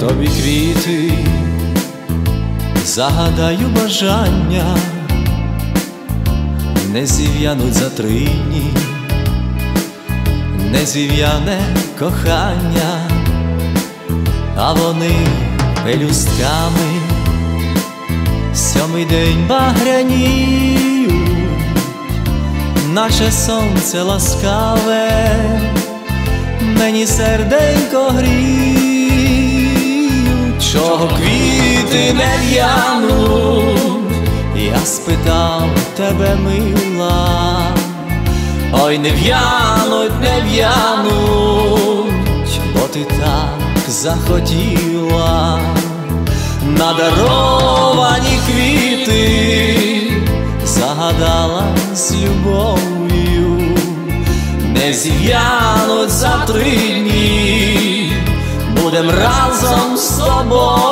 тобі квіти, загадаю бажання, не зів'януть за три дні, не зів'яне кохання, а вони пелюстками. Сьомий день багряніють, наче сонце ласкаве, мені серденько гріють, чого квіти не в'януть, я спитав тебе, мила, ой не в'януть, не в'януть, бо ти так захотіла надаровані квіти, загадала з любов'ю, не зів'януть за три дні, будем разом з тобою.